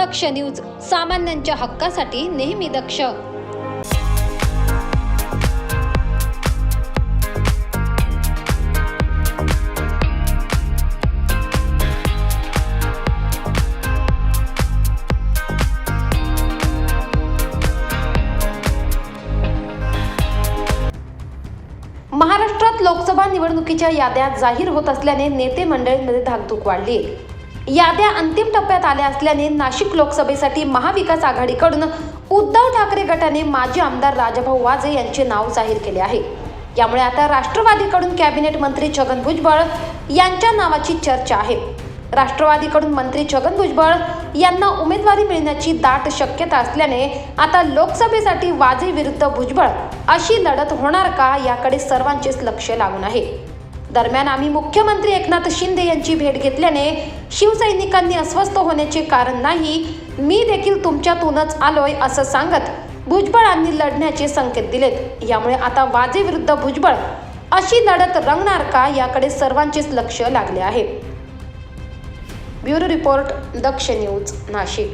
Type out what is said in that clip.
दक्ष news सामान्यांच्या हक्कासाठी नेहमी दक्ष. महाराष्ट्रात लोकसभा निवडणुकीच्या याद्या जाहीर होत असल्याने नेते मंडळींमध्ये धाकधूक वाढली. आहे याद्या अंतिम टप्प्यात आल्या असल्याने नाशिक लोकसभेसाठी महाविकास आघाडीकडून उद्धव ठाकरे गटाने माजी आमदार राजाभाऊ वाजे यांचे नाव जाहीर केले आहे. यामुळे आता राष्ट्रवादीकडून कॅबिनेट मंत्री छगन भुजबळ यांच्या नावाची चर्चा आहे. राष्ट्रवादीकडून मंत्री छगन भुजबळ यांना उमेदवारी मिळण्याची दाट शक्यता असल्याने आता लोकसभेसाठी वाजे विरुद्ध भुजबळ अशी लढत होणार का याकडे सर्वांचेच लक्ष लागून आहे. दरम्यान आम्ही मुख्यमंत्री एकनाथ शिंदे यांची भेट घेतल्याने शिवसैनिकांनी अस्वस्थ होण्याचे कारण नाही मी देखील तुमच्यातूनच आलोय असं सांगत भुजबळांनी लढण्याचे संकेत दिलेत. यामुळे आता वाजे विरुद्ध भुजबळ अशी लढत रंगणार का याकडे सर्वांचेच लक्ष लागले आहे. Bureau report Daksh news Nashik.